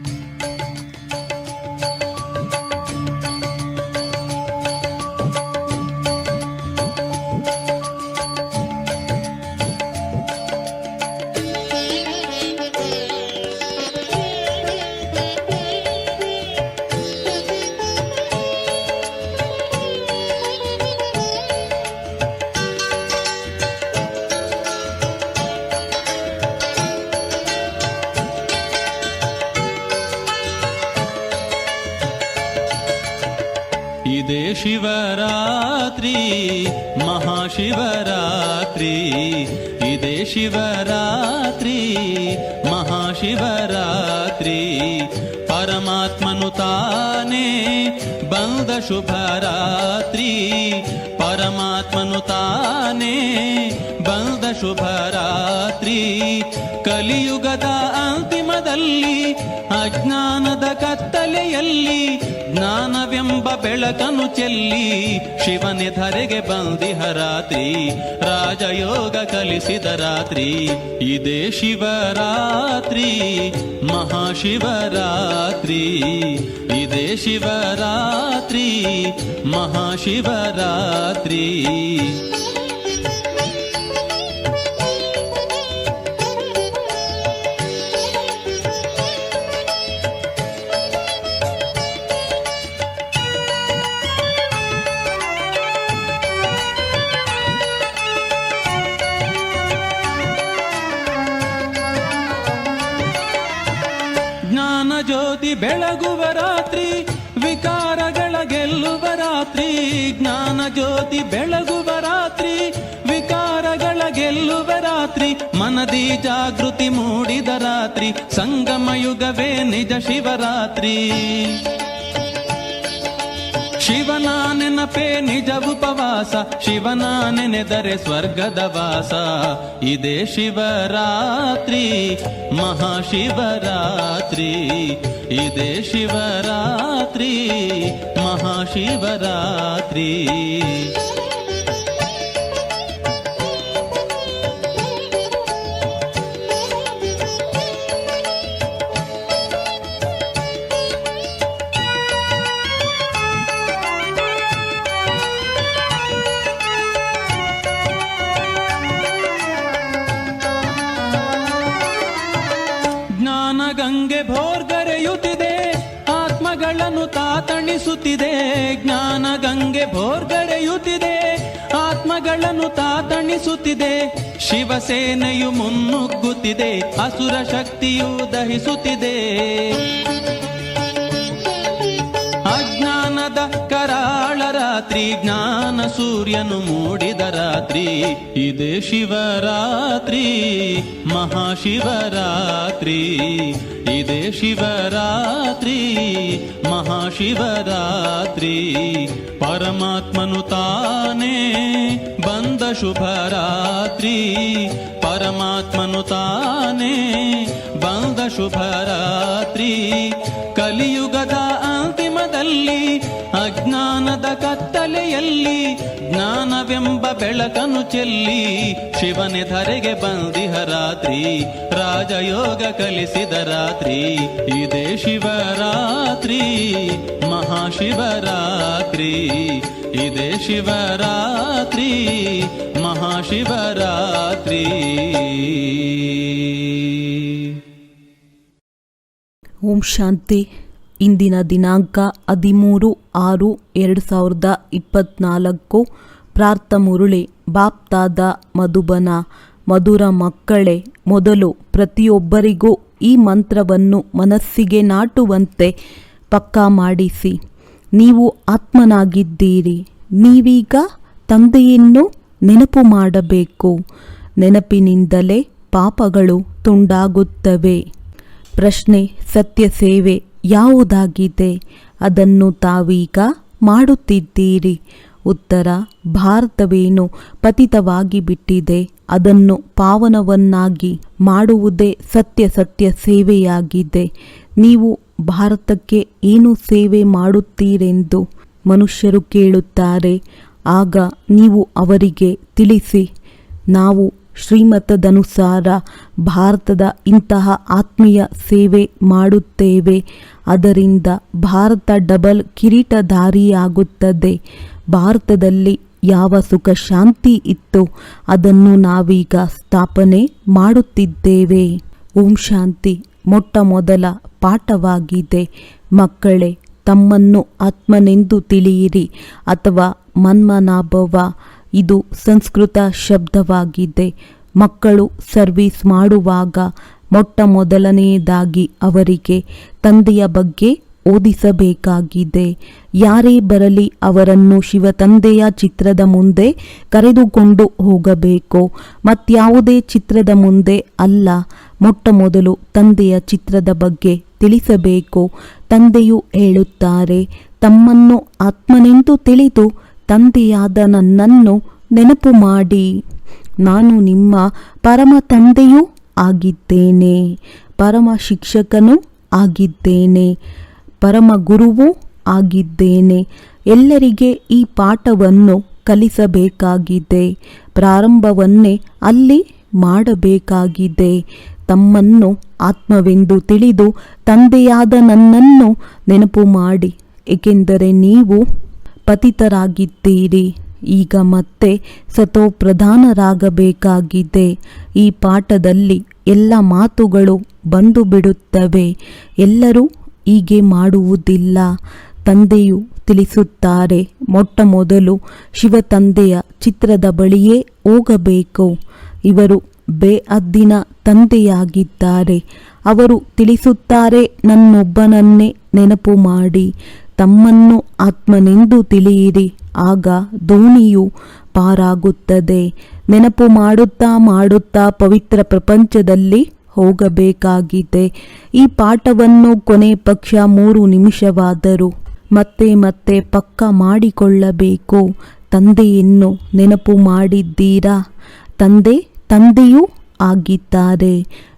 ಇದೇ ತಾನೇ ಬಂದ ಶುಭರಾತ್ರಿ ಪರಮಾತ್ಮನು ತಾನೇ ಬಂದ ಶುಭರಾತ್ರಿ. ಕಲಿಯುಗದ ಅಂತಿಮದಲ್ಲಿ, ಅಜ್ಞಾನದ ಕತ್ತಲೆಯಲ್ಲಿ, ಜ್ಞಾನವೆಂಬ ಬೆಳಕನು ಚೆಲ್ಲಿ, ಶಿವನೆ ಧರೆಗೆ ಬಂದಿಹ ರಾತ್ರಿ ರಾಜಯೋಗ ಕಲಿಸಿದ ರಾತ್ರಿ, ಇದೇ ಶಿವರಾತ್ರಿ, ಮಹಾಶಿವರಾತ್ರಿ. ಇದೇ ಶಿವರಾತ್ರಿ, ಮಹಾಶಿವರಾತ್ರಿ. ಜ್ಯೋತಿ ಬೆಳಗುವ ರಾತ್ರಿ, ವಿಕಾರಗಳ ಗೆಲ್ಲುವ ರಾತ್ರಿ, ಜ್ಞಾನ ಜ್ಯೋತಿ ಬೆಳಗುವ ರಾತ್ರಿ, ವಿಕಾರಗಳ ಗೆಲ್ಲುವ ರಾತ್ರಿ, ಮನದಿ ಜಾಗೃತಿ ಮೂಡಿದ ರಾತ್ರಿ, ಸಂಗಮ ಯುಗವೇ ನಿಜ ಶಿವರಾತ್ರಿ. ಶಿವನ ನೆನಪೇ ನಿಜ ಉಪವಾಸ ಶಿವನ ನೆನೆದರೆ ಸ್ವರ್ಗದ ವಾಸ ಇದೇ ಶಿವರಾತ್ರಿ ಮಹಾಶಿವರಾತ್ರಿ ಇದೇ ಶಿವರಾತ್ರಿ ಮಹಾಶಿವರಾತ್ರಿ ತಾತಣಿಸುತ್ತಿದೆ ಜ್ಞಾನ ಗಂಗೆ ಭೋರ್ಗರೆಯುತ್ತಿದೆ ಆತ್ಮಗಳನ್ನು ತಾತಣಿಸುತ್ತಿದೆ ಶಿವಸೇನೆಯು ಮುನ್ನುಗ್ಗುತ್ತಿದೆ ಅಸುರ ಶಕ್ತಿಯು ದಹಿಸುತ್ತಿದೆ. ರಾತ್ರಿ ಜ್ಞಾನ ಸೂರ್ಯನು ಮೂಡಿದ ರಾತ್ರಿ, ಇದೇ ಶಿವರಾತ್ರಿ, ಮಹಾಶಿವರಾತ್ರಿ, ಇದೆ ಶಿವರಾತ್ರಿ, ಮಹಾಶಿವರಾತ್ರಿ. ಪರಮಾತ್ಮನು ತಾನೇ ಬಂದ ಶುಭರಾತ್ರಿ ಪರಮಾತ್ಮನು ತಾನೇ ಬಂದ ಶುಭರಾತ್ರಿ ಕಲಿಯುಗದ ಅಂತಿಮದಲ್ಲಿ ಅಜ್ಞಾನದ ಕತ್ತಲೆಯಲ್ಲಿ, ಜ್ಞಾನವೆಂಬ ಬೆಳಕನು ಚೆಲ್ಲಿ, ಶಿವನೆ ಧರೆಗೆ ಬಂದಿಹ ರಾತ್ರಿ ರಾಜಯೋಗ ಕಲಿಸಿದ ರಾತ್ರಿ, ಇದೇ ಶಿವರಾತ್ರಿ, ಮಹಾಶಿವರಾತ್ರಿ, ಇದೇ ಶಿವರಾತ್ರಿ, ಮಹಾಶಿವರಾತ್ರಿ. ಓಂ ಶಾಂತಿ. ಇಂದಿನ ದಿನಾಂಕ ಹದಿಮೂರು ಆರು ಎರಡು ಸಾವಿರದ ಇಪ್ಪತ್ತ್ನಾಲ್ಕು ಪ್ರಾರ್ಥ ಮುರುಳಿ, ಬಾಪ್ತಾದ ಮಧುಬನ, ಮಧುರ ಮಕ್ಕಳೇ, ಮೊದಲು ಪ್ರತಿಯೊಬ್ಬರಿಗೂ ಈ ಮಂತ್ರವನ್ನು ಮನಸ್ಸಿಗೆ ನಾಟುವಂತೆ ಪಕ್ಕಾ ಮಾಡಿಸಿ. ನೀವು ಆತ್ಮನಾಗಿದ್ದೀರಿ, ನೀವೀಗ ತಂದೆಯನ್ನು ನೆನಪು ಮಾಡಬೇಕು. ನೆನಪಿನಿಂದಲೇ ಪಾಪಗಳು ತುಂಡಾಗುತ್ತವೆ. ಪ್ರಶ್ನೆ, ಸತ್ಯ ಸೇವೆ ಯಾವುದಾಗಿದೆ? ಅದನ್ನು ತಾವೀಗ ಮಾಡುತ್ತಿದ್ದೀರಿ. ಉತ್ತರ, ಭಾರತವೇನು ಪತಿತವಾಗಿ ಬಿಟ್ಟಿದೆ, ಅದನ್ನು ಪಾವನವನ್ನಾಗಿ ಮಾಡುವುದೇ ಸತ್ಯ ಸತ್ಯ ಸೇವೆಯಾಗಿದೆ. ನೀವು ಭಾರತಕ್ಕೆ ಏನು ಸೇವೆ ಮಾಡುತ್ತೀರೆಂದು ಮನುಷ್ಯರು ಕೇಳುತ್ತಾರೆ. ಆಗ ನೀವು ಅವರಿಗೆ ತಿಳಿಸಿ, ನಾವು ಶ್ರೀಮತದನುಸಾರ ಭಾರತದ ಇಂತಹ ಆತ್ಮೀಯ ಸೇವೆ ಮಾಡುತ್ತೇವೆ. ಅದರಿಂದ ಭಾರತ ಡಬಲ್ ಕಿರೀಟಧಾರಿಯಾಗುತ್ತದೆ. ಭಾರತದಲ್ಲಿ ಯಾವ ಸುಖ ಶಾಂತಿ ಇತ್ತು ಅದನ್ನು ನಾವೀಗ ಸ್ಥಾಪನೆ ಮಾಡುತ್ತಿದ್ದೇವೆ. ಓಂ ಶಾಂತಿ ಮೊಟ್ಟ ಮೊದಲ ಪಾಠವಾಗಿದೆ. ಮಕ್ಕಳೇ, ತಮ್ಮನ್ನು ಆತ್ಮನೆಂದು ತಿಳಿಯಿರಿ ಅಥವಾ ಮನ್ಮನಾಭವ ಇದು ಸಂಸ್ಕೃತ ಶಬ್ದವಾಗಿದೆ. ಮಕ್ಕಳು ಸರ್ವಿಸ್ ಮಾಡುವಾಗ ಮೊಟ್ಟ ಮೊದಲನೆಯದಾಗಿ ಅವರಿಗೆ ತಂದೆಯ ಬಗ್ಗೆ ಓದಿಸಬೇಕಾಗಿದೆ. ಯಾರೇ ಬರಲಿ ಅವರನ್ನು ಶಿವ ತಂದೆಯ ಚಿತ್ರದ ಮುಂದೆ ಕರೆದುಕೊಂಡು ಹೋಗಬೇಕು. ಮತ್ಯಾವುದೇ ಚಿತ್ರದ ಮುಂದೆ ಅಲ್ಲ ಮೊಟ್ಟ ಮೊದಲು ತಂದೆಯ ಚಿತ್ರದ ಬಗ್ಗೆ ತಿಳಿಸಬೇಕು. ತಂದೆಯು ಹೇಳುತ್ತಾರೆ, ತಮ್ಮನ್ನು ಆತ್ಮನೆಂದು ತಿಳಿದು ತಂದೆಯಾದ ನನ್ನನ್ನು ನೆನಪು ಮಾಡಿ. ನಾನು ನಿಮ್ಮ ಪರಮ ತಂದೆಯೂ ಆಗಿದ್ದೇನೆ. ಪರಮ ಶಿಕ್ಷಕನೂ ಆಗಿದ್ದೇನೆ. ಪರಮ ಗುರುವೂ ಆಗಿದ್ದೇನೆ. ಎಲ್ಲರಿಗೆ ಈ ಪಾಠವನ್ನು ಕಲಿಸಬೇಕಾಗಿದೆ. ಪ್ರಾರಂಭವನ್ನೇ ಅಲ್ಲಿ ಮಾಡಬೇಕಾಗಿದೆ. ತಮ್ಮನ್ನು ಆತ್ಮವೆಂದು ತಿಳಿದು ತಂದೆಯಾದ ನನ್ನನ್ನು ನೆನಪು ಮಾಡಿ. ಏಕೆಂದರೆ ನೀವು ಪತಿತರಾಗಿದ್ದೀರಿ. ಈಗ ಮತ್ತೆ ಸತೋ ಪ್ರಧಾನರಾಗಬೇಕಾಗಿದೆ ಈ ಪಾಠದಲ್ಲಿ ಎಲ್ಲ ಮಾತುಗಳು ಬಂದು ಬಿಡುತ್ತವೆ ಎಲ್ಲರೂ ಹೀಗೆ ಮಾಡುವುದಿಲ್ಲ. ತಂದೆಯು ತಿಳಿಸುತ್ತಾರೆ ಮೊಟ್ಟ ಮೊದಲು ಶಿವ ತಂದೆಯ ಚಿತ್ರದ ಬಳಿಯೇ ಹೋಗಬೇಕು. ಇವರು ಬೇಅದ್ದಿನ ತಂದೆಯಾಗಿದ್ದಾರೆ. ಅವರು ತಿಳಿಸುತ್ತಾರೆ, ನನ್ನೊಬ್ಬನನ್ನೇ ನೆನಪು ಮಾಡಿ. ತಮ್ಮನ್ನು ಆತ್ಮನೆಂದು ತಿಳಿಯಿರಿ. ಆಗ ದೋಣಿಯು ಪಾರಾಗುತ್ತದೆ. ನೆನಪು ಮಾಡುತ್ತಾ ಮಾಡುತ್ತಾ ಪವಿತ್ರ ಪ್ರಪಂಚದಲ್ಲಿ ಹೋಗಬೇಕಾಗಿದೆ. ಈ ಪಾಠವನ್ನು ಕೊನೆ ಪಕ್ಷ ಮೂರು ನಿಮಿಷವಾದರೂ ಮತ್ತೆ ಮತ್ತೆ ಪಕ್ಕ ಮಾಡಿಕೊಳ್ಳಬೇಕು. ತಂದೆಯನ್ನು ನೆನಪು ಮಾಡಿದ್ದೀರಾ? ತಂದೆ, ತಂದೆಯೂ ಆಗಿದ್ದಾರೆ.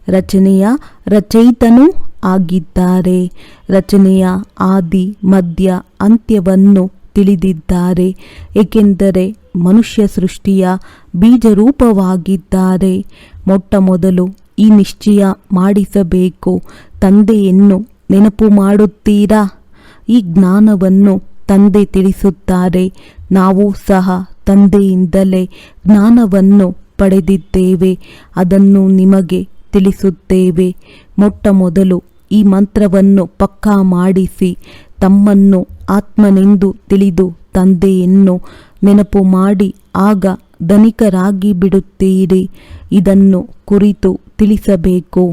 ರಚನೆಯ ರಚಯಿತನೂ ಆಗಿದ್ದಾರೆ. ರಚನೆಯ ಆದಿ, ಮಧ್ಯ, ಅಂತ್ಯವನ್ನು ತಿಳಿದಿದ್ದಾರೆ. ಏಕೆಂದರೆ ಮನುಷ್ಯ ಸೃಷ್ಟಿಯ ಬೀಜರೂಪವಾಗಿದ್ದಾರೆ. ಮೊಟ್ಟ ಮೊದಲು ಈ ನಿಶ್ಚಯ ಮಾಡಿಸಬೇಕು. ತಂದೆಯನ್ನು ನೆನಪು ಮಾಡುತ್ತೀರಾ? ಈ ಜ್ಞಾನವನ್ನು ತಂದೆ ತಿಳಿಸುತ್ತಾರೆ. ನಾವು ಸಹ ತಂದೆಯಿಂದಲೇ ಜ್ಞಾನವನ್ನು ಪಡೆದಿದ್ದೇವೆ. ಅದನ್ನು ನಿಮಗೆ ತಿಳಿಸುತ್ತೇವೆ. ಮೊಟ್ಟ ಮೊದಲು ಈ ಮಂತ್ರವನ್ನು ಪಕ್ಕಾ ಮಾಡಿಸಿ ತಮ್ಮನ್ನು ಆತ್ಮನೆಂದು ತಿಳಿದು ತಂದೆಯನ್ನು ನೆನಪು ಮಾಡಿ ಆಗ ಧನಿಕರಾಗಿ ಬಿಡುತ್ತೀರಿ. ಇದನ್ನು ಕುರಿತು ತಿಳಿಸಬೇಕು.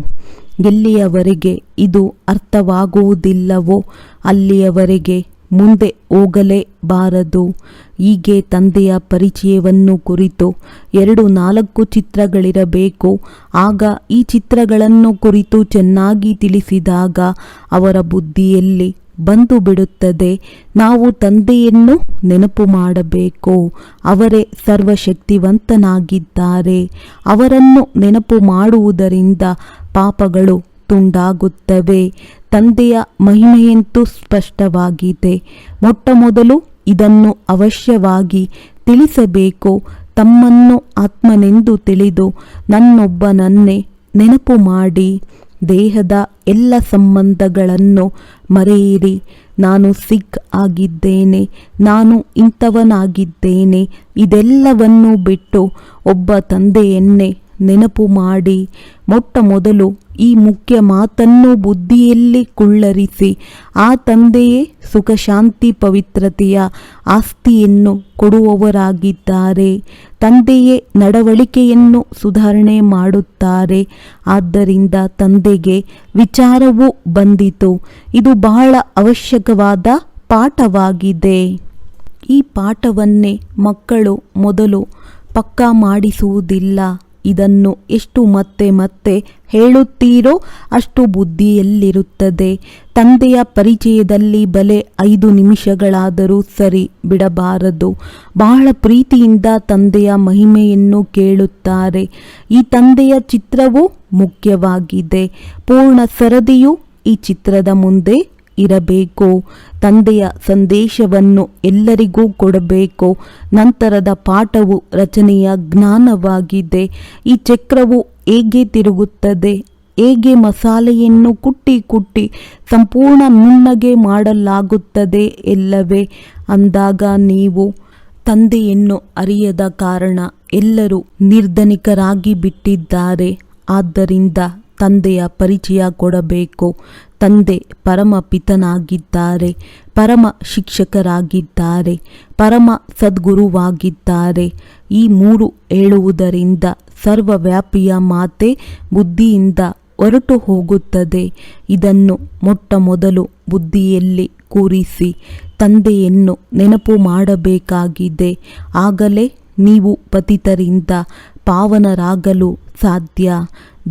ಎಲ್ಲಿಯವರೆಗೆ ಇದು ಅರ್ಥವಾಗುವುದಿಲ್ಲವೋ ಅಲ್ಲಿಯವರೆಗೆ ಮುಂದೆ ಹೋಗಲೇಬಾರದು. ಹೀಗೆ ತಂದೆಯ ಪರಿಚಯವನ್ನು ಕುರಿತು ಎರಡು ನಾಲ್ಕು ಚಿತ್ರಗಳಿರಬೇಕು. ಆಗ ಈ ಚಿತ್ರಗಳನ್ನು ಕುರಿತು ಚೆನ್ನಾಗಿ ತಿಳಿಸಿದಾಗ ಅವರ ಬುದ್ಧಿಯಲ್ಲಿ ಬಂದು ಬಿಡುತ್ತದೆ. ನಾವು ತಂದೆಯನ್ನು ನೆನಪು ಮಾಡಬೇಕು. ಅವರೇ ಸರ್ವಶಕ್ತಿವಂತನಾಗಿದ್ದಾರೆ. ಅವರನ್ನು ನೆನಪು ಮಾಡುವುದರಿಂದ ಪಾಪಗಳು ತುಂಡಾಗುತ್ತವೆ ತಂದೆಯ ಮಹಿಮೆಯಂತೂ ಸ್ಪಷ್ಟವಾಗಿದೆ. ಮೊಟ್ಟ ಮೊದಲು ಇದನ್ನು ಅವಶ್ಯವಾಗಿ ತಿಳಿಸಬೇಕು. ತಮ್ಮನ್ನು ಆತ್ಮನೆಂದು ತಿಳಿದು ನನ್ನೊಬ್ಬನನ್ನೇ ನೆನಪು ಮಾಡಿ. ದೇಹದ ಎಲ್ಲ ಸಂಬಂಧಗಳನ್ನು ಮರೆಯಿರಿ. ನಾನು ಸಿಖ್ ಆಗಿದ್ದೇನೆ. ನಾನು ಇಂಥವನಾಗಿದ್ದೇನೆ. ಇದೆಲ್ಲವನ್ನೂ ಬಿಟ್ಟು ಒಬ್ಬ ತಂದೆಯನ್ನೇ ನೆನಪು ಮಾಡಿ. ಮೊಟ್ಟ ಮೊದಲು ಈ ಮುಖ್ಯ ಮಾತನ್ನು ಬುದ್ಧಿಯಲ್ಲಿ ಕುಳ್ಳರಿಸಿ. ಆ ತಂದೆಯೇ ಸುಖ, ಶಾಂತಿ, ಪವಿತ್ರತೆಯ ಆಸ್ತಿಯನ್ನು ಕೊಡುವವರಾಗಿದ್ದಾರೆ. ತಂದೆಯೇ ನಡವಳಿಕೆಯನ್ನು ಸುಧಾರಣೆ ಮಾಡುತ್ತಾರೆ. ಆದ್ದರಿಂದ ತಂದೆಗೆ ವಿಚಾರವೂ ಬಂದಿತು. ಇದು ಬಹಳ ಅವಶ್ಯಕವಾದ ಪಾಠವಾಗಿದೆ. ಈ ಪಾಠವನ್ನೇ ಮಕ್ಕಳು ಮೊದಲು ಪಕ್ಕಾ ಮಾಡಿಸುವುದಿಲ್ಲ. ಇದನ್ನು ಎಷ್ಟು ಮತ್ತೆ ಮತ್ತೆ ಹೇಳುತ್ತೀರೋ ಅಷ್ಟು ಬುದ್ಧಿಯಲ್ಲಿರುತ್ತದೆ. ತಂದೆಯ ಪರಿಚಯದಲ್ಲಿ ಬಲೆ ಐದು ನಿಮಿಷಗಳಾದರೂ ಸರಿ ಬಿಡಬಾರದು. ಬಹಳ ಪ್ರೀತಿಯಿಂದ ತಂದೆಯ ಮಹಿಮೆಯನ್ನು ಕೇಳುತ್ತಾರೆ. ಈ ತಂದೆಯ ಚಿತ್ರವು ಮುಖ್ಯವಾಗಿದೆ. ಪೂರ್ಣ ಸರದಿಯು ಈ ಚಿತ್ರದ ಮುಂದೆ ಇರಬೇಕು? ತಂದೆಯ ಸಂದೇಶವನ್ನು ಎಲ್ಲರಿಗೂ ಕೊಡಬೇಕು? ನಂತರದ ಪಾಠವು ರಚನೆಯ ಜ್ಞಾನವಾಗಿದೆ. ಈ ಚಕ್ರವು ಹೇಗೆ ತಿರುಗುತ್ತದೆ? ಹೇಗೆ ಮಸಾಲೆಯನ್ನು ಕುಟ್ಟಿ ಕುಟ್ಟಿ ಸಂಪೂರ್ಣ ನುಣ್ಣಗೆ ಮಾಡಲಾಗುತ್ತದೆ ಎಲ್ಲವೇ? ಅಂದಾಗ ನೀವು ತಂದೆಯನ್ನು ಅರಿಯದ ಕಾರಣ ಎಲ್ಲರೂ ನಿರ್ಧನಿಕರಾಗಿ ಬಿಟ್ಟಿದ್ದಾರೆ. ಆದ್ದರಿಂದ ತಂದೆಯ ಪರಿಚಯ ಕೊಡಬೇಕು? ತಂದೆ ಪರಮ ಪಿತನಾಗಿದ್ದಾರೆ, ಪರಮ ಶಿಕ್ಷಕರಾಗಿದ್ದಾರೆ, ಪರಮ ಸದ್ಗುರುವಾಗಿದ್ದಾರೆ. ಈ ಮೂರು ಹೇಳುವುದರಿಂದ ಸರ್ವವ್ಯಾಪಿಯ ಮಾತೆ ಬುದ್ಧಿಯಿಂದ ಹೊರಟು ಹೋಗುತ್ತದೆ. ಇದನ್ನು ಮೊಟ್ಟ ಮೊದಲು ಬುದ್ಧಿಯಲ್ಲಿ ಕೂರಿಸಿ ತಂದೆಯನ್ನು ನೆನಪು ಮಾಡಬೇಕಾಗಿದೆ. ಆಗಲೇ ನೀವು ಪತಿತರಿಂದ ಪಾವನರಾಗಲು ಸಾಧ್ಯ.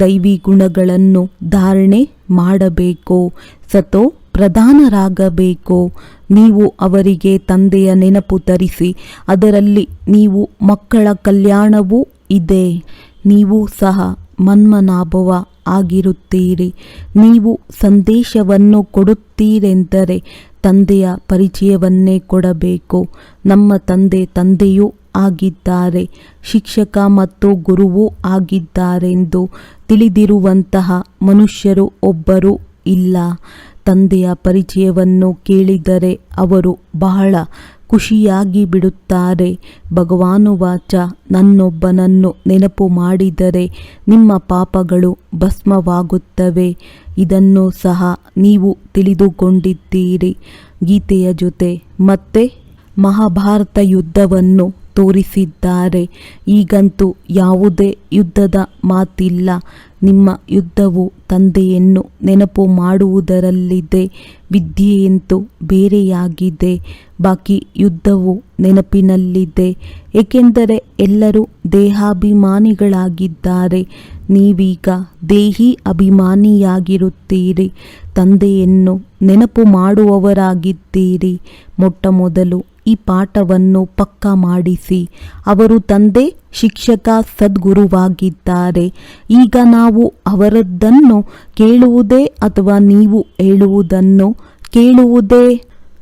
ದೈವಿ ಗುಣಗಳನ್ನು ಧಾರಣೆ ಮಾಡಬೇಕು. ಸತೋ, ಪ್ರಧಾನರಾಗಬೇಕು. ನೀವು ಅವರಿಗೆ ತಂದೆಯ ನೆನಪು ತರಿಸಿ, ಅದರಲ್ಲಿ ನೀವು ಮಕ್ಕಳ ಕಲ್ಯಾಣವೂ ಇದೆ. ನೀವು ಸಹ ಮನ್ಮನಾಭವ ಆಗಿರುತ್ತೀರಿ. ನೀವು ಸಂದೇಶವನ್ನು ಕೊಡುತ್ತೀರೆಂದರೆ ತಂದೆಯ ಪರಿಚಯವನ್ನೇ ಕೊಡಬೇಕು. ನಮ್ಮ ತಂದೆ ತಂದೆಯೂ ಆಗಿದ್ದಾರೆ. ಶಿಕ್ಷಕ ಮತ್ತು ಗುರುವೂ ಆಗಿದ್ದಾರೆಂದು ತಿಳಿದಿರುವಂತಹ ಮನುಷ್ಯರು ಒಬ್ಬರು ಇಲ್ಲ. ತಂದೆಯ ಪರಿಚಯವನ್ನು ಕೇಳಿದರೆ ಅವರು ಬಹಳ ಖುಷಿಯಾಗಿ ಬಿಡುತ್ತಾರೆ. ಭಗವಾನುವಾಚ ನನ್ನೊಬ್ಬನನ್ನು ನೆನಪು ಮಾಡಿದರೆ ನಿಮ್ಮ ಪಾಪಗಳು ಭಸ್ಮವಾಗುತ್ತವೆ. ಇದನ್ನು ಸಹ ನೀವು ತಿಳಿದುಕೊಂಡಿದ್ದೀರಿ. ಗೀತೆಯ ಜೊತೆ ಮತ್ತೆ ಮಹಾಭಾರತ ಯುದ್ಧವನ್ನು ತೋರಿಸಿದ್ದಾರೆ. ಈಗಂತೂ ಯಾವುದೇ ಯುದ್ಧದ ಮಾತಿಲ್ಲ. ನಿಮ್ಮ ಯುದ್ಧವು ತಂದೆಯನ್ನು ನೆನಪು ಮಾಡುವುದರಲ್ಲಿದೆ. ವಿದ್ಯೆಯಂತೂ ಬೇರೆಯಾಗಿದೆ. ಬಾಕಿ ಯುದ್ಧವು ನೆನಪಿನಲ್ಲಿದೆ. ಏಕೆಂದರೆ ಎಲ್ಲರೂ ದೇಹಾಭಿಮಾನಿಗಳಾಗಿದ್ದಾರೆ. ನೀವೀಗ ದೇಹಿ ಅಭಿಮಾನಿಯಾಗಿರುತ್ತೀರಿ. ತಂದೆಯನ್ನು ನೆನಪು ಮಾಡುವವರಾಗಿದ್ದೀರಿ. ಮೊಟ್ಟ ಮೊದಲು ಈ ಪಾಠವನ್ನು ಪಕ್ಕ ಮಾಡಿಸಿ. ಅವರು ತಂದೆ, ಶಿಕ್ಷಕ, ಸದ್ಗುರುವಾಗಿದ್ದಾರೆ. ಈಗ ನಾವು ಅವರದ್ದನ್ನು ಕೇಳುವುದೇ ಅಥವಾ ನೀವು ಹೇಳುವುದನ್ನು ಕೇಳುವುದೇ?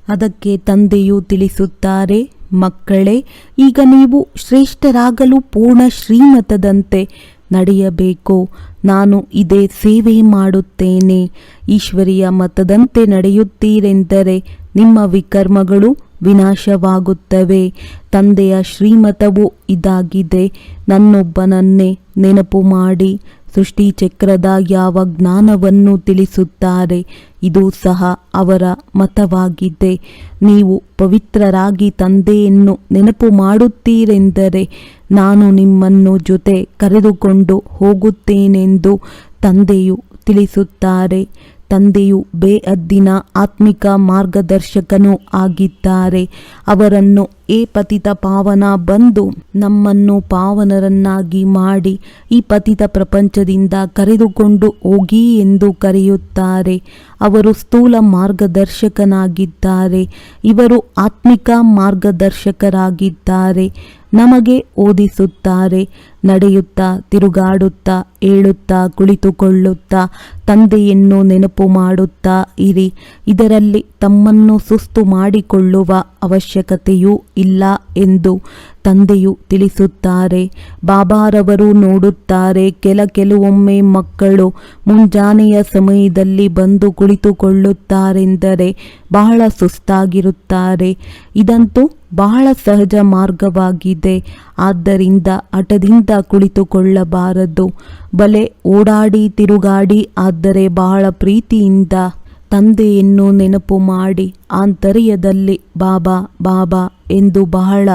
ಅದಕ್ಕೆ ತಂದೆಯು ತಿಳಿಸುತ್ತಾರೆ, ಮಕ್ಕಳೇ, ಈಗ ನೀವು ಶ್ರೇಷ್ಠರಾಗಲು ಪೂರ್ಣ ಶ್ರೀಮತದಂತೆ ನಡೆಯಬೇಕು. ನಾನು ಇದೇ ಸೇವೆ ಮಾಡುತ್ತೇನೆ. ಈಶ್ವರಿಯ ಮತದಂತೆ ನಡೆಯುತ್ತೀರೆಂದರೆ ನಿಮ್ಮ ವಿಕರ್ಮಗಳು ವಿನಾಶವಾಗುತ್ತವೆ. ತಂದೆಯ ಶ್ರೀಮತವು ಇದಾಗಿದೆ. ನನ್ನೊಬ್ಬನನ್ನೇ ನೆನಪು ಮಾಡಿ. ಸೃಷ್ಟಿಚಕ್ರದ ಯಾವ ಜ್ಞಾನವನ್ನು ತಿಳಿಸುತ್ತಾರೆ, ಇದು ಸಹ ಅವರ ಮತವಾಗಿದೆ. ನೀವು ಪವಿತ್ರರಾಗಿ ತಂದೆಯನ್ನು ನೆನಪು ಮಾಡುತ್ತೀರೆಂದರೆ, ನಾನು ನಿಮ್ಮನ್ನು ಜೊತೆ ಕರೆದುಕೊಂಡು ಹೋಗುತ್ತೇನೆಂದು ತಂದೆಯು ತಿಳಿಸುತ್ತಾರೆ. ತಂದೆಯು ಬೇಅದ್ದಿನ ಆತ್ಮಿಕ ಮಾರ್ಗದರ್ಶಕನೂ ಆಗಿದ್ದಾರೆ. ಅವರನ್ನು ಏ ಪತಿತ ಪಾವನ ಬಂದು ನಮ್ಮನ್ನು ಪಾವನರನ್ನಾಗಿ ಮಾಡಿ, ಈ ಪತಿತ ಪ್ರಪಂಚದಿಂದ ಕರೆದುಕೊಂಡು ಹೋಗಿ ಎಂದು ಕರೆಯುತ್ತಾರೆ. ಅವರು ಸ್ಥೂಲ ಮಾರ್ಗದರ್ಶಕನಾಗಿದ್ದಾರೆ. ಇವರು ಆತ್ಮಿಕ ಮಾರ್ಗದರ್ಶಕರಾಗಿದ್ದಾರೆ. ನಮಗೆ ಓದಿಸುತ್ತಾರೆ, ನಡೆಯುತ್ತಾ, ತಿರುಗಾಡುತ್ತಾ, ಏಳುತ್ತಾ, ಕುಳಿತುಕೊಳ್ಳುತ್ತಾ, ತಂದೆಯನ್ನು ನೆನಪು ಮಾಡುತ್ತಾ ಇರಿ. ಇದರಲ್ಲಿ ತಮ್ಮನ್ನು ಸುಸ್ತು ಮಾಡಿಕೊಳ್ಳುವ ಅವಶ್ಯಕತೆಯೂ ಇಲ್ಲ ಎಂದು ತಂದೆಯು ತಿಳಿಸುತ್ತಾರೆ. ಬಾಬಾರವರು ನೋಡುತ್ತಾರೆ, ಕೆಲ ಕೆಲವೊಮ್ಮೆ ಮಕ್ಕಳು ಮುಂಜಾನೆಯ ಸಮಯದಲ್ಲಿ ಬಂದು ಕುಳಿತುಕೊಳ್ಳುತ್ತಾರೆಂದರೆ ಬಹಳ ಸುಸ್ತಾಗಿರುತ್ತಾರೆ. ಇದಂತೂ ಬಹಳ ಸಹಜ ಮಾರ್ಗವಾಗಿದೆ. ಆದ್ದರಿಂದ ಹಠದಿಂದ ಕುಳಿತುಕೊಳ್ಳಬಾರದು. ಬಲೆ ಓಡಾಡಿ ತಿರುಗಾಡಿ ಆದರೆ ಬಹಳ ಪ್ರೀತಿಯಿಂದ ತಂದೆಯನ್ನು ನೆನಪು ಮಾಡಿ ಆಂತರ್ಯದಲ್ಲಿ ಬಾಬಾ ಬಾಬಾ ಎಂದು ಬಹಳ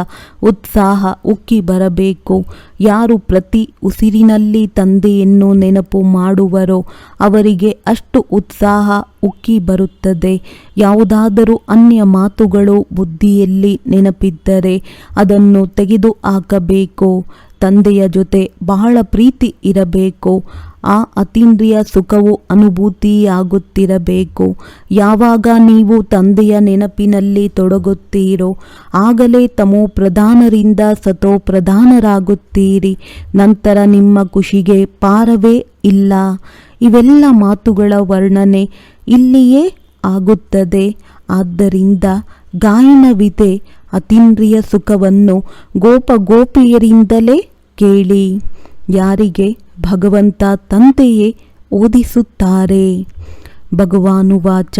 ಉತ್ಸಾಹ ಉಕ್ಕಿ ಬರಬೇಕು. ಯಾರು ಪ್ರತಿ ಉಸಿರಿನಲ್ಲಿ ತಂದೆಯನ್ನು ನೆನಪು ಮಾಡುವರೋ ಅವರಿಗೆ ಅಷ್ಟು ಉತ್ಸಾಹ ಉಕ್ಕಿ ಬರುತ್ತದೆ. ಯಾವುದಾದರೂ ಅನ್ಯ ಮಾತುಗಳು ಬುದ್ಧಿಯಲ್ಲಿ ನೆನಪಿದ್ದರೆ ಅದನ್ನು ತೆಗೆದು ಹಾಕಬೇಕು. ತಂದೆಯ ಜೊತೆ ಬಹಳ ಪ್ರೀತಿ ಇರಬೇಕು. ಆ ಅತೀಂದ್ರಿಯ ಸುಖವು ಅನುಭೂತಿಯಾಗುತ್ತಿರಬೇಕು. ಯಾವಾಗ ನೀವು ತಂದೆಯ ನೆನಪಿನಲ್ಲಿ ತೊಡಗುತ್ತೀರೋ, ಆಗಲೇ ತಮೋ ಪ್ರಧಾನರಿಂದ ಸತೋ ಪ್ರಧಾನರಾಗುತ್ತೀರಿ. ನಂತರ ನಿಮ್ಮ ಖುಷಿಗೆ ಪಾರವೇ ಇಲ್ಲ. ಇವೆಲ್ಲ ಮಾತುಗಳ ವರ್ಣನೆ ಇಲ್ಲಿಯೇ ಆಗುತ್ತದೆ. ಆದ್ದರಿಂದ ಗಾಯನವಿದೆ. ಅತೀಂದ್ರಿಯ ಸುಖವನ್ನು ಗೋಪ ಗೋಪಿಯರಿಂದಲೇ ಕೇಳಿ, ಯಾರಿಗೆ ಭಗವಂತ ತಂದೆಯೇ ಓದಿಸುತ್ತಾರೆ? ಭಗವಾನುವಾಚ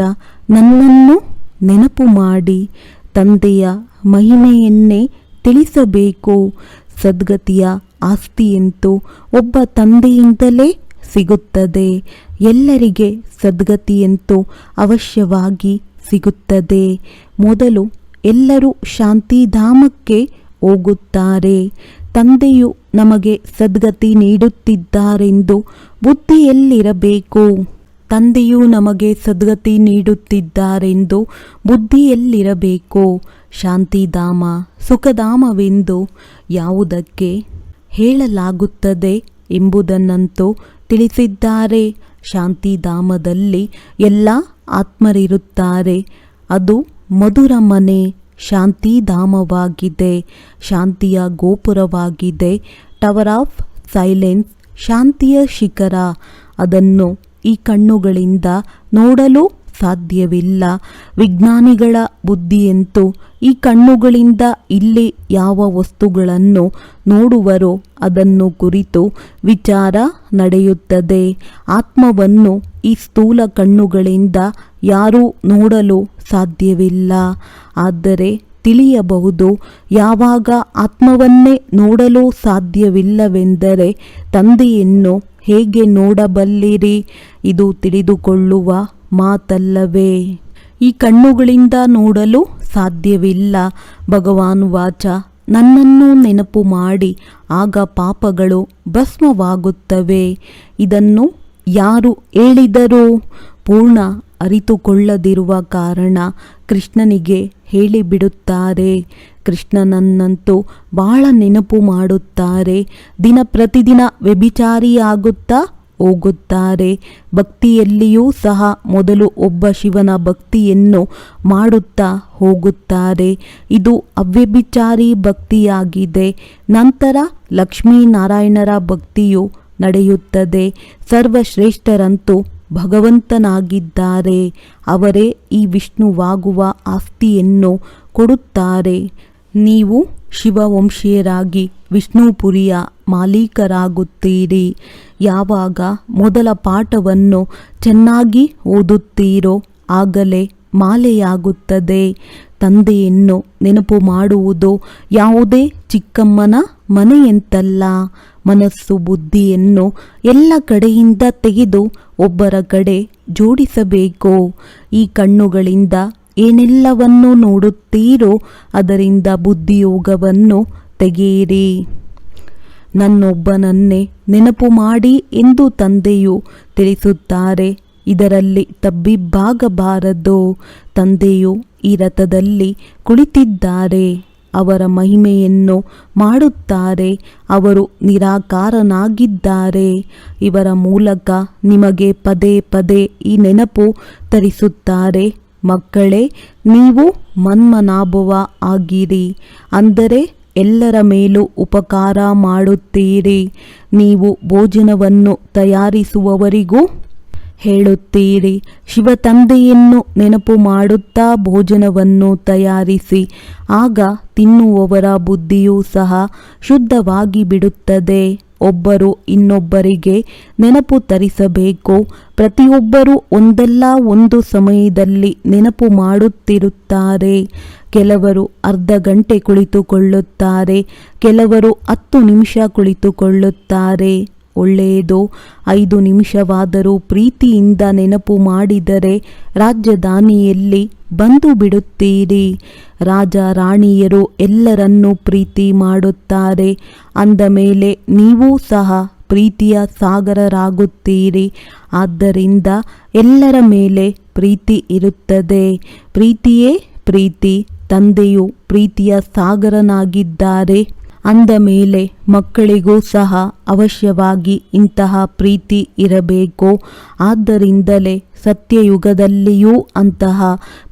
ನನ್ನನ್ನು ನೆನಪು ಮಾಡಿ, ತಂದೆಯ ಮಹಿಮೆಯನ್ನೇ ತಿಳಿಸಬೇಕು. ಸದ್ಗತಿಯ ಆಸ್ತಿಯಂತೂ ಒಬ್ಬ ತಂದೆಯಿಂದಲೇ ಸಿಗುತ್ತದೆ. ಎಲ್ಲರಿಗೆ ಸದ್ಗತಿಯಂತೂ ಅವಶ್ಯವಾಗಿ ಸಿಗುತ್ತದೆ. ಮೊದಲು ಎಲ್ಲರೂ ಶಾಂತಿಧಾಮಕ್ಕೆ ಹೋಗುತ್ತಾರೆ. ತಂದೆಯು ನಮಗೆ ಸದ್ಗತಿ ನೀಡುತ್ತಿದ್ದಾರೆಂದು ಬುದ್ಧಿಯಲ್ಲಿರಬೇಕು. ತಂದೆಯು ನಮಗೆ ಸದ್ಗತಿ ನೀಡುತ್ತಿದ್ದಾರೆಂದು ಬುದ್ಧಿಯಲ್ಲಿರಬೇಕು. ಶಾಂತಿಧಾಮ, ಸುಖಧಾಮವೆಂದು ಯಾವುದಕ್ಕೆ ಹೇಳಲಾಗುತ್ತದೆ ಎಂಬುದನ್ನಂತೂ ತಿಳಿಸಿದ್ದಾರೆ. ಶಾಂತಿಧಾಮದಲ್ಲಿ ಎಲ್ಲ ಆತ್ಮರಿರುತ್ತಾರೆ. ಅದು ಮಧುರ ಮನೆ. ಶಾಂತಿಧಾಮವಾಗಿದೆ, ಶಾಂತಿಯ ಗೋಪುರವಾಗಿದೆ, ಟವರ್ ಆಫ್ ಸೈಲೆನ್ಸ್, ಶಾಂತಿಯ ಶಿಖರ. ಅದನ್ನು ಈ ಕಣ್ಣುಗಳಿಂದ ನೋಡಲು ಸಾಧ್ಯವಿಲ್ಲ. ವಿಜ್ಞಾನಿಗಳ ಬುದ್ಧಿಯಂತೂ ಈ ಕಣ್ಣುಗಳಿಂದ ಇಲ್ಲಿ ಯಾವ ವಸ್ತುಗಳನ್ನು ನೋಡುವರೋ ಅದನ್ನು ಕುರಿತು ವಿಚಾರ ನಡೆಯುತ್ತದೆ. ಆತ್ಮವನ್ನು ಈ ಸ್ಥೂಲ ಕಣ್ಣುಗಳಿಂದ ಯಾರೂ ನೋಡಲು ಸಾಧ್ಯವಿಲ್ಲ. ಆದರೆ ತಿಳಿಯಬಹುದು, ಯಾವಾಗ ಆತ್ಮವನ್ನೇ ನೋಡಲು ಸಾಧ್ಯವಿಲ್ಲವೆಂದರೆ ತಂದೆಯನ್ನು ಹೇಗೆ ನೋಡಬಲ್ಲಿರಿ? ಇದು ತಿಳಿದುಕೊಳ್ಳುವ ಮಾತಲ್ಲವೇ. ಈ ಕಣ್ಣುಗಳಿಂದ ನೋಡಲು ಸಾಧ್ಯವಿಲ್ಲ. ಭಗವಾನ್ ವಾಚ, ನನ್ನನ್ನು ನೆನಪು ಮಾಡಿ, ಆಗ ಪಾಪಗಳು ಭಸ್ಮವಾಗುತ್ತವೆ. ಇದನ್ನು ಯಾರು ಹೇಳಿದರು? ಪೂರ್ಣ ಅರಿತುಕೊಳ್ಳದಿರುವ ಕಾರಣ ಕೃಷ್ಣನಿಗೆ ಹೇಳಿಬಿಡುತ್ತಾರೆ. ಕೃಷ್ಣನನ್ನಂತೂ ಬಹಳ ನೆನಪು ಮಾಡುತ್ತಾರೆ. ದಿನ ಪ್ರತಿದಿನ ವ್ಯಭಿಚಾರಿಯಾಗುತ್ತಾ ಹೋಗುತ್ತಾರೆ. ಭಕ್ತಿಯಲ್ಲಿಯೂ ಸಹ ಮೊದಲು ಒಬ್ಬ ಶಿವನ ಭಕ್ತಿಯನ್ನು ಮಾಡುತ್ತಾ ಹೋಗುತ್ತಾರೆ. ಇದು ಅವ್ಯಭಿಚಾರಿ ಭಕ್ತಿಯಾಗಿದೆ. ನಂತರ ಲಕ್ಷ್ಮೀನಾರಾಯಣರ ಭಕ್ತಿಯು ನಡೆಯುತ್ತದೆ. ಸರ್ವಶ್ರೇಷ್ಠರಂತೂ ಭಗವಂತನಾಗಿದ್ದಾರೆ. ಅವರೇ ಈ ವಿಷ್ಣುವಾಗುವ ಆಸ್ತಿಯನ್ನು ಕೊಡುತ್ತಾರೆ. ನೀವು ಶಿವವಂಶೀಯರಾಗಿ ವಿಷ್ಣುಪುರಿಯ ಮಾಲೀಕರಾಗುತ್ತೀರಿ. ಯಾವಾಗ ಮೊದಲ ಪಾಠವನ್ನು ಚೆನ್ನಾಗಿ ಓದುತ್ತೀರೋ ಆಗಲೇ ಮಾಲೆಯಾಗುತ್ತದೆ. ತಂದೆಯನ್ನು ನೆನಪು ಮಾಡುವುದು ಯಾವುದೇ ಚಿಕ್ಕಮ್ಮನ ಮನೆಯಂತಲ್ಲ. ಮನಸ್ಸು ಬುದ್ಧಿಯನ್ನು ಎಲ್ಲ ಕಡೆಯಿಂದ ತೆಗೆದು ಒಬ್ಬರ ಕಡೆ ಜೋಡಿಸಬೇಕು. ಈ ಕಣ್ಣುಗಳಿಂದ ಏನೆಲ್ಲವನ್ನು ನೋಡುತ್ತೀರೋ ಅದರಿಂದ ಬುದ್ಧಿಯೋಗವನ್ನು ತೆಗೆಯಿರಿ. ನನ್ನೊಬ್ಬನನ್ನೇ ನೆನಪು ಮಾಡಿ ಎಂದು ತಂದೆಯು ತಿಳಿಸುತ್ತಾರೆ, ಇದರಲ್ಲಿ ತಬ್ಬಿಬ್ಬಾಗಬಾರದು. ತಂದೆಯು ಈ ರಥದಲ್ಲಿ ಕುಳಿತಿದ್ದಾರೆ. ಅವರ ಮಹಿಮೆಯನ್ನು ಮಾಡುತ್ತಾರೆ. ಅವರು ನಿರಾಕಾರನಾಗಿದ್ದಾರೆ. ಇವರ ಮೂಲಕ ನಿಮಗೆ ಪದೇ ಪದೇ ಈ ನೆನಪು ತರಿಸುತ್ತಾರೆ. ಮಕ್ಕಳೇ, ನೀವು ಮನ್ಮನಾಭವ ಆಗಿರಿ. ಅಂದರೆ ಎಲ್ಲರ ಮೇಲೂ ಉಪಕಾರ ಮಾಡುತ್ತೀರಿ. ನೀವು ಭೋಜನವನ್ನು ತಯಾರಿಸುವವರಿಗೂ ಹೇಳುತ್ತೀರಿ. ಶಿವ ತಂದೆಯನ್ನು ನೆನಪು ಮಾಡುತ್ತಾ ಭೋಜನವನ್ನು ತಯಾರಿಸಿ, ಆಗ ತಿನ್ನುವವರ ಬುದ್ಧಿಯೂ ಸಹ ಶುದ್ಧವಾಗಿ ಬಿಡುತ್ತದೆ. ಒಬ್ಬರು ಇನ್ನೊಬ್ಬರಿಗೆ ನೆನಪು ತರಿಸಬೇಕು. ಪ್ರತಿಯೊಬ್ಬರೂ ಒಂದಲ್ಲ ಒಂದು ಸಮಯದಲ್ಲಿ ನೆನಪು ಮಾಡುತ್ತಿರುತ್ತಾರೆ. ಕೆಲವರು ಅರ್ಧ ಗಂಟೆ ಕುಳಿತುಕೊಳ್ಳುತ್ತಾರೆ, ಕೆಲವರು ಹತ್ತು ನಿಮಿಷ ಕುಳಿತುಕೊಳ್ಳುತ್ತಾರೆ. ಒಳ್ಳೆಯದು? ಐದು ನಿಮಿಷವಾದರೂ ಪ್ರೀತಿಯಿಂದ ನೆನಪು ಮಾಡಿದರೆ ರಾಜಧಾನಿಯಲ್ಲಿ ಬಂದು ಬಿಡುತ್ತೀರಿ. ರಾಜ ರಾಣಿಯರು ಎಲ್ಲರನ್ನೂ ಪ್ರೀತಿ ಮಾಡುತ್ತಾರೆ. ಅಂದ ಮೇಲೆ ನೀವೂ ಸಹ ಪ್ರೀತಿಯ ಸಾಗರರಾಗುತ್ತೀರಿ. ಆದ್ದರಿಂದ ಎಲ್ಲರ ಮೇಲೆ ಪ್ರೀತಿ ಇರುತ್ತದೆ. ಪ್ರೀತಿಯೇ ಪ್ರೀತಿ. ತಂದೆಯು ಪ್ರೀತಿಯ ಸಾಗರನಾಗಿದ್ದಾರೆ. ಅಂದ ಮೇಲೆ ಮಕ್ಕಳಿಗೂ ಸಹ ಅವಶ್ಯವಾಗಿ ಇಂತಹ ಪ್ರೀತಿ ಇರಬೇಕು. ಆದ್ದರಿಂದಲೇ ಸತ್ಯಯುಗದಲ್ಲಿಯೂ ಅಂತಹ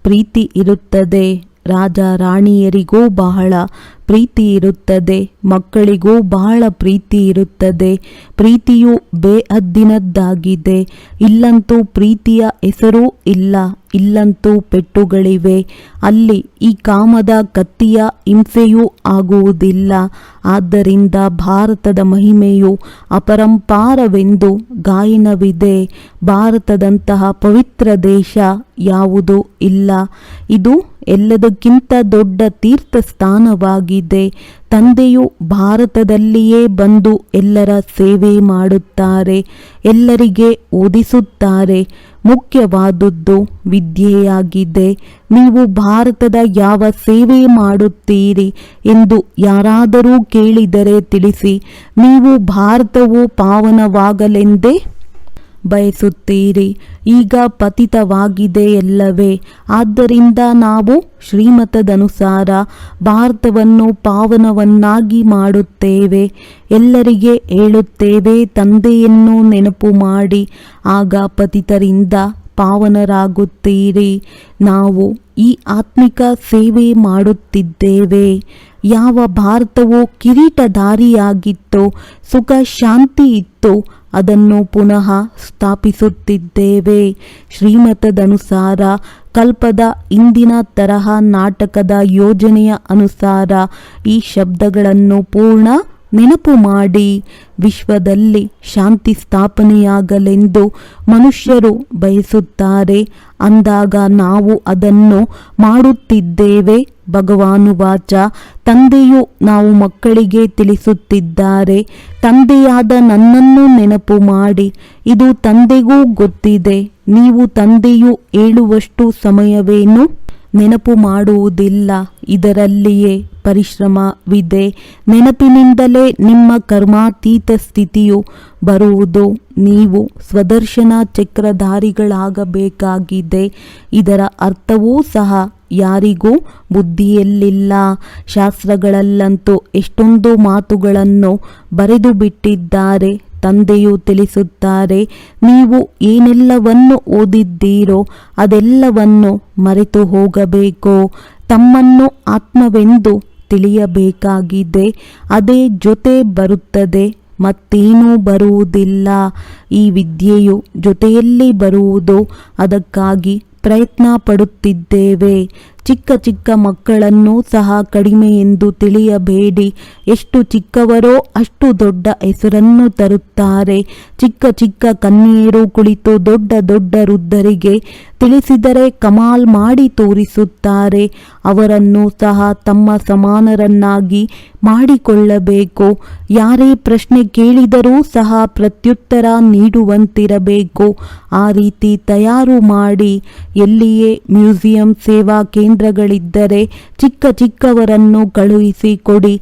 ಪ್ರೀತಿ ಇರುತ್ತದೆ. ರಾಜ ರಾಣಿಯರಿಗೂ ಬಹಳ ಪ್ರೀತಿ ಇರುತ್ತದೆ. ಮಕ್ಕಳಿಗೂ ಬಹಳ ಪ್ರೀತಿ ಇರುತ್ತದೆ. ಪ್ರೀತಿಯು ಬೇಹದ್ದಿನದ್ದಾಗಿದೆ. ಇಲ್ಲಂತೂ ಪ್ರೀತಿಯ ಹೆಸರೂ ಇಲ್ಲ. ಇಲ್ಲಂತೂ ಪೆಟ್ಟುಗಳಿವೆ. ಅಲ್ಲಿ ಈ ಕಾಮದ ಕತ್ತಿಯ ಹಿಂಸೆಯೂ ಆಗುವುದಿಲ್ಲ. ಆದ್ದರಿಂದ ಭಾರತದ ಮಹಿಮೆಯು ಅಪರಂಪಾರವೆಂದು ಗಾಯನವಿದೆ. ಭಾರತದಂತಹ ಪವಿತ್ರ ದೇಶ ಯಾವುದೂ ಇಲ್ಲ. ಇದು ಎಲ್ಲದಕ್ಕಿಂತ ದೊಡ್ಡ ತೀರ್ಥ ಸ್ಥಾನವಾಗಿದೆ ತಂದೆಯು ಭಾರತದಲ್ಲಿಯೇ ಬಂದು ಎಲ್ಲರ ಸೇವೆ ಮಾಡುತ್ತಾರೆ, ಎಲ್ಲರಿಗೆ ಓದಿಸುತ್ತಾರೆ. ಮುಖ್ಯವಾದದ್ದು ವಿದ್ಯೆಯಾಗಿದೆ. ನೀವು ಭಾರತದ ಯಾವ ಸೇವೆ ಮಾಡುತ್ತೀರಿ ಎಂದು ಯಾರಾದರೂ ಕೇಳಿದರೆ ತಿಳಿಸಿ, ನೀವು ಭಾರತವು ಪಾವನವಾಗಲೆಂದೇ? ಬಯಸುತ್ತೀರಿ. ಈಗ ಪತಿತವಾಗಿದೆ ಎಲ್ಲವೇ ಆದ್ದರಿಂದ ನಾವು ಶ್ರೀಮತದನುಸಾರ ಭಾರತವನ್ನು ಪಾವನವನ್ನಾಗಿ ಮಾಡುತ್ತೇವೆ. ಎಲ್ಲರಿಗೆ ಹೇಳುತ್ತೇವೆ, ತಂದೆಯನ್ನು ನೆನಪು ಮಾಡಿ. ಆಗ ಪತಿತರಿಂದ ಪಾವನರಾಗುತ್ತೀರಿ. ನಾವು ಈ ಆತ್ಮಿಕ ಸೇವೆ ಮಾಡುತ್ತಿದ್ದೇವೆ. ಯಾವ ಭಾರತವು ಕಿರೀಟಧಾರಿಯಾಗಿತ್ತೋ ಸುಖ ಶಾಂತಿ ಇತ್ತು ಅದನ್ನು ಪುನಃ ಸ್ಥಾಪಿಸುತ್ತಿದ್ದೇವೆ. ಶ್ರೀಮತದನುಸಾರ ಕಲ್ಪದ ಇಂದಿನ ತರಹ ನಾಟಕದ ಯೋಜನೆಯ ಅನುಸಾರ ಈ ಶಬ್ದಗಳನ್ನು ಪೂರ್ಣ ನೆನಪು ಮಾಡಿ ವಿಶ್ವದಲ್ಲಿ ಶಾಂತಿ ಸ್ಥಾಪನೆಯಾಗಲೆಂದು ಮನುಷ್ಯರು ಬಯಸುತ್ತಾರೆ. ಅಂದಾಗ ನಾವು ಅದನ್ನು ಮಾಡುತ್ತಿದ್ದೇವೆ. ಭಗವಾನು ವಾಚ, ತಂದೆಯು ನಾವು ಮಕ್ಕಳಿಗೆ ತಿಳಿಸುತ್ತಿದ್ದಾರೆ. ತಂದೆಯಾದ ನನ್ನನ್ನು ನೆನಪು ಮಾಡಿ, ಇದು ತಂದೆಗೂ ಗೊತ್ತಿದೆ. ನೀವು ತಂದೆಯು ಹೇಳುವಷ್ಟು ಸಮಯವೇನು? ನೆನಪು ಮಾಡುವುದಿಲ್ಲ, ಇದರಲ್ಲಿಯೇ ಪರಿಶ್ರಮವಿದೆ. ನೆನಪಿನಿಂದಲೇ ನಿಮ್ಮ ಕರ್ಮಾತೀತ ಸ್ಥಿತಿಯು ಬರುವುದು. ನೀವು ಸ್ವದರ್ಶನ ಚಕ್ರಧಾರಿಗಳಾಗಬೇಕಾಗಿದೆ. ಇದರ ಅರ್ಥವೂ ಸಹ ಯಾರಿಗೂ ಬುದ್ಧಿಯಲ್ಲಿಲ್ಲ. ಶಾಸ್ತ್ರಗಳಲ್ಲಂತೂ ಎಷ್ಟೊಂದು ಮಾತುಗಳನ್ನು ಬರೆದು ಬಿಟ್ಟಿದ್ದಾರೆ ತಂದೆಯು ತಿಳಿಸುತ್ತಾರೆ, ನೀವು ಏನೆಲ್ಲವನ್ನು ಓದಿದ್ದೀರೋ ಅದೆಲ್ಲವನ್ನು ಮರೆತು ಹೋಗಬೇಕು. ತಮ್ಮನ್ನು ಆತ್ಮವೆಂದು ತಿಳಿಯಬೇಕಾಗಿದೆ, ಅದೇ ಜೊತೆ ಬರುತ್ತದೆ, ಮತ್ತೇನೂ ಬರುವುದಿಲ್ಲ. ಈ ವಿದ್ಯೆಯು ಜೊತೆಯಲ್ಲಿ ಬರುವುದು, ಅದಕ್ಕಾಗಿ ಪ್ರಯತ್ನ ಪಡುತ್ತಿದ್ದೇವೆ ಚಿಕ್ಕ ಚಿಕ್ಕ ಮಕ್ಕಳನ್ನು ಸಹ ಕಡಿಮೆ ಎಂದು ತಿಳಿಯಬೇಡಿ. ಎಷ್ಟು ಚಿಕ್ಕವರೋ ಅಷ್ಟು ದೊಡ್ಡ ಹೆಸರನ್ನು ತರುತ್ತಾರೆ. ಚಿಕ್ಕ ಚಿಕ್ಕ ಕನ್ಯೆಯರು ಕುಳಿತು ದೊಡ್ಡ ದೊಡ್ಡ ವೃದ್ಧರಿಗೆ ತಿಳಿಸಿದರೆ ಕಮಾಲ್ ಮಾಡಿ ತೋರಿಸುತ್ತಾರೆ. ಅವರನ್ನು ಸಹ ತಮ್ಮ ಸಮಾನರನ್ನಾಗಿ ಮಾಡಿಕೊಳ್ಳಬೇಕು. ಯಾರೇ ಪ್ರಶ್ನೆ ಕೇಳಿದರೂ ಸಹ ಪ್ರತ್ಯುತ್ತರ ನೀಡುವಂತಿರಬೇಕು. ಆ ರೀತಿ ತಯಾರು ಮಾಡಿ ಎಲ್ಲಿಯೇ ಮ್ಯೂಸಿಯಂ ಸೇವಾ ಕೇಂದ್ರಗಳಿದ್ದರೆ ಚಿಕ್ಕ ಚಿಕ್ಕವರನ್ನು ಕಳುಹಿಸಿ ಕೊಡಿ.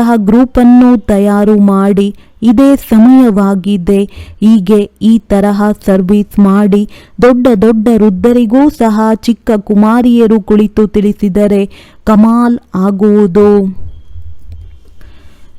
ಇಂತಹ ಗ್ರೂಪನ್ನು ತಯಾರು ಮಾಡಿ ಇದೇ ಸಮಯವಾಗಿದೆ ಹೀಗೆ ಈ ತರಹ ಸರ್ವಿಸ್ ಮಾಡಿ ದೊಡ್ಡ ದೊಡ್ಡ ವೃದ್ಧರಿಗೂ ಸಹ ಚಿಕ್ಕ ಕುಮಾರಿಯರು ಕುಳಿತು ತಿಳಿಸಿದರೆ ಕಮಾಲ್ ಆಗುವುದು.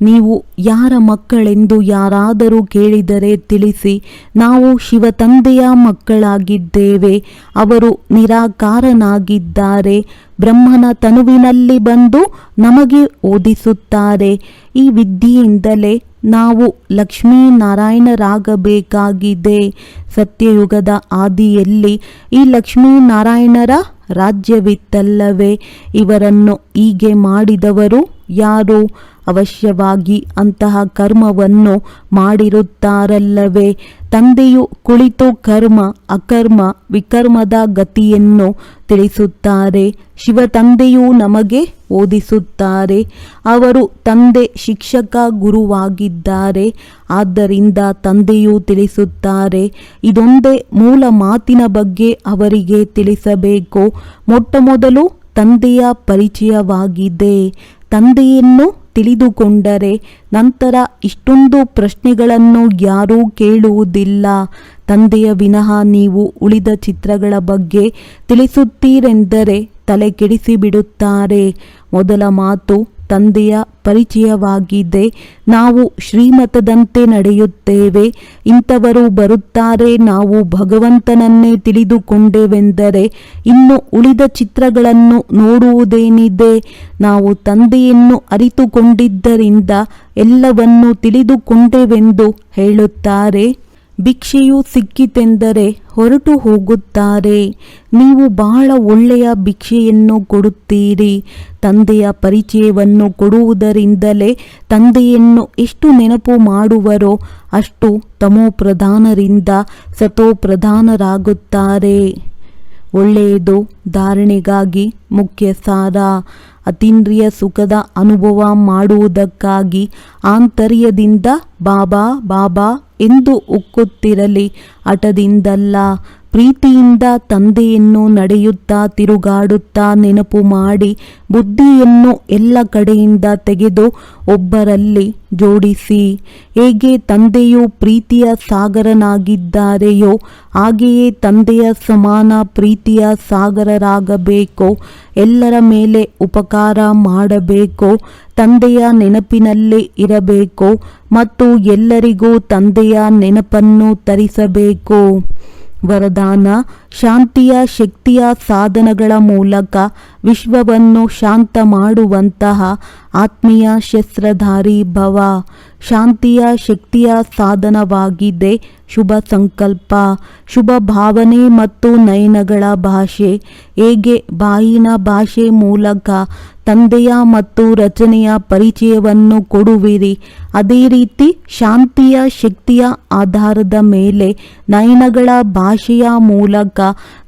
ನೀವು ಯಾರ ಮಕ್ಕಳೆಂದು ಯಾರಾದರೂ ಕೇಳಿದರೆ ತಿಳಿಸಿ, ನಾವು ಶಿವತಂದೆಯ ಮಕ್ಕಳಾಗಿದ್ದೇವೆ, ಅವರು ನಿರಾಕಾರನಾಗಿದ್ದಾರೆ, ಬ್ರಹ್ಮನ ತನುವಿನಲ್ಲಿ ಬಂದು ನಮಗೆ ಓದಿಸುತ್ತಾರೆ. ಈ ವಿದ್ಯೆಯಿಂದಲೇ ನಾವು ಲಕ್ಷ್ಮೀನಾರಾಯಣರಾಗಬೇಕಾಗಿದೆ. ಸತ್ಯಯುಗದ ಆದಿಯಲ್ಲಿ ಈ ಲಕ್ಷ್ಮೀನಾರಾಯಣರ ರಾಜ್ಯವಿತ್ತಲ್ಲವೇ? ಇವರನ್ನು ಹೀಗೆ ಮಾಡಿದವರು ಯಾರು? ಅವಶ್ಯವಾಗಿ ಅಂತಹ ಕರ್ಮವನ್ನು ಮಾಡಿರುತ್ತಾರಲ್ಲವೇ? ತಂದೆಯು ಕುಳಿತು ಕರ್ಮ, ಅಕರ್ಮ, ವಿಕರ್ಮದ ಗತಿಯನ್ನು ತಿಳಿಸುತ್ತಾರೆ. ಶಿವ ತಂದೆಯು ನಮಗೆ ಓದಿಸುತ್ತಾರೆ. ಅವರು ತಂದೆ ಶಿಕ್ಷಕ ಗುರುವಾಗಿದ್ದಾರೆ. ಆದ್ದರಿಂದ ತಂದೆಯು ತಿಳಿಸುತ್ತಾರೆ, ಇದೊಂದೇ ಮೂಲ ಮಾತಿನ ಬಗ್ಗೆ ಅವರಿಗೆ ತಿಳಿಸಬೇಕು. ಮೊಟ್ಟ ಮೊದಲು ತಂದೆಯ ಪರಿಚಯವಾಗಿದೆ. ತಂದೆಯನ್ನು ತಿಳಿದುಕೊಂಡರೆ ನಂತರ ಇಷ್ಟೊಂದು ಪ್ರಶ್ನೆಗಳನ್ನು ಯಾರೂ ಕೇಳುವುದಿಲ್ಲ. ತಂದೆಯ ವಿನಃ ನೀವು ಉಳಿದ ಚಿತ್ರಗಳ ಬಗ್ಗೆ ತಿಳಿಸುತ್ತೀರೆಂದರೆ ತಲೆ ಕೆಡಿಸಿಬಿಡುತ್ತಾರೆ. ಮೊದಲ ಮಾತು ತಂದೆಯ ಪರಿಚಯವಾಗಿದೆ ನಾವು ಶ್ರೀಮತದಂತೆ ನಡೆಯುತ್ತೇವೆ. ಇಂಥವರು ಬರುತ್ತಾರೆ. ನಾವು ಭಗವಂತನನ್ನೇ ತಿಳಿದುಕೊಂಡೆವೆಂದರೆ, ಇನ್ನು ಉಳಿದ ಚಿತ್ರಗಳನ್ನು ನೋಡುವುದೇನಿದೆ? ನಾವು ತಂದೆಯನ್ನು ಅರಿತುಕೊಂಡಿದ್ದರಿಂದ ಎಲ್ಲವನ್ನೂ ತಿಳಿದುಕೊಂಡೆವೆಂದು ಹೇಳುತ್ತಾರೆ. ಭಿಕ್ಷೆಯು ಸಿಕ್ಕಿತೆಂದರೆ ಹೊರಟು ಹೋಗುತ್ತಾರೆ. ನೀವು ಬಹಳ ಒಳ್ಳೆಯ ಭಿಕ್ಷೆಯನ್ನು ಕೊಡುತ್ತೀರಿ. ತಂದೆಯ ಪರಿಚಯವನ್ನು ಕೊಡುವುದರಿಂದಲೇ ತಂದೆಯನ್ನು ಎಷ್ಟು ನೆನಪು ಮಾಡುವರೋ ಅಷ್ಟು ತಮೋಪ್ರಧಾನರಿಂದ ಸತೋಪ್ರಧಾನರಾಗುತ್ತಾರೆ. ಒಳ್ಳೆಯದು ಧಾರಣೆಗಾಗಿ ಮುಖ್ಯ ಸಾರ ಅತೀಂದ್ರಿಯ ಸುಖದ ಅನುಭವ ಮಾಡುವುದಕ್ಕಾಗಿ ಆಂತರ್ಯದಿಂದ ಬಾಬಾ ಬಾಬಾ ಎಂದು ಉಕ್ಕುತ್ತಿರಲಿ. ಹಠದಿಂದಲ್ಲ ಪ್ರೀತಿಯಿಂದ ತಂದೆಯನ್ನು ನಡೆಯುತ್ತಾ, ತಿರುಗಾಡುತ್ತಾ, ನೆನಪು ಮಾಡಿ, ಬುದ್ಧಿಯನ್ನು ಎಲ್ಲ ಕಡೆಯಿಂದ ತೆಗೆದು ಒಬ್ಬರಲ್ಲಿ ಜೋಡಿಸಿ, ಹೇಗೆ ತಂದೆಯು ಪ್ರೀತಿಯ ಸಾಗರನಾಗಿದ್ದಾರೆಯೋ, ಹಾಗೆಯೇ ತಂದೆಯ ಸಮಾನ ಪ್ರೀತಿಯ ಸಾಗರರಾಗಬೇಕು, ಎಲ್ಲರ ಮೇಲೆ ಉಪಕಾರ ಮಾಡಬೇಕು, ತಂದೆಯ ನೆನಪಿನಲ್ಲಿ ಇರಬೇಕು, ಮತ್ತು ಎಲ್ಲರಿಗೂ ತಂದೆಯ ನೆನಪನ್ನು ತರಿಸಬೇಕು. વરદાના ಶಾಂತಿಯ ಶಕ್ತಿಯ ಸಾಧನಗಳ ಮೂಲಕ ವಿಶ್ವವನ್ನು ಶಾಂತ ಮಾಡುವಂತಹ ಆತ್ಮೀಯ ಶಸ್ತ್ರಧಾರಿ ಭವ. ಶಾಂತಿಯ ಶಕ್ತಿಯ ಸಾಧನವಾಗಿದೆ ಶುಭ ಸಂಕಲ್ಪ. ಶುಭ ಭಾವನೆ ಮತ್ತು ನಯನಗಳ ಭಾಷೆ. ಹೇಗೆ ಬಾಯಿನ ಭಾಷೆ ಮೂಲಕ ತಂದೆಯ ಮತ್ತು ರಚನೆಯ ಪರಿಚಯವನ್ನು ಕೊಡುವಿರಿ. ಅದೇ ರೀತಿ ಶಾಂತಿಯ ಶಕ್ತಿಯ ಆಧಾರದ ಮೇಲೆ ನಯನಗಳ ಭಾಷೆಯ ಮೂಲಕ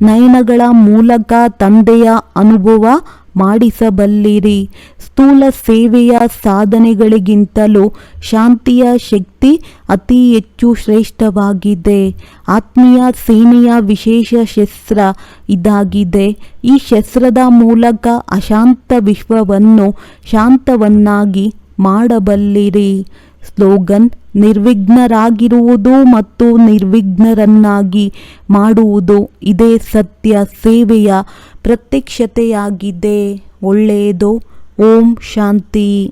ನಯನಗಳ ಮೂಲಕ ತಂದೆಯ ಅನುಭವ ಮಾಡಿಸಬಲ್ಲಿರಿ. ಸ್ಥೂಲ ಸೇವೆಯ ಸಾಧನೆಗಳಿಗಿಂತಲೂ ಶಾಂತಿಯ ಶಕ್ತಿ ಅತಿ ಹೆಚ್ಚು ಶ್ರೇಷ್ಠವಾಗಿದೆ. ಆತ್ಮೀಯ ಸೇನೆಯ ವಿಶೇಷ ಶಸ್ತ್ರ ಇದಾಗಿದೆ. ಈ ಶಸ್ತ್ರದ ಮೂಲಕ ಅಶಾಂತ ವಿಶ್ವವನ್ನು ಶಾಂತವನ್ನಾಗಿ ಮಾಡಬಲ್ಲಿರಿ. ಸ್ಲೋಗನ್ ನಿರ್ವಿಘ್ನರಾಗಿರುವುದು ಮತ್ತು ನಿರ್ವಿಘ್ನರನ್ನಾಗಿ ಮಾಡುವುದು ಇದೇ ಸತ್ಯ ಸೇವೆಯ ಪ್ರತ್ಯಕ್ಷತೆಯಾಗಿದೆ. ಒಳ್ಳೆಯದು. ಓಂ ಶಾಂತಿ.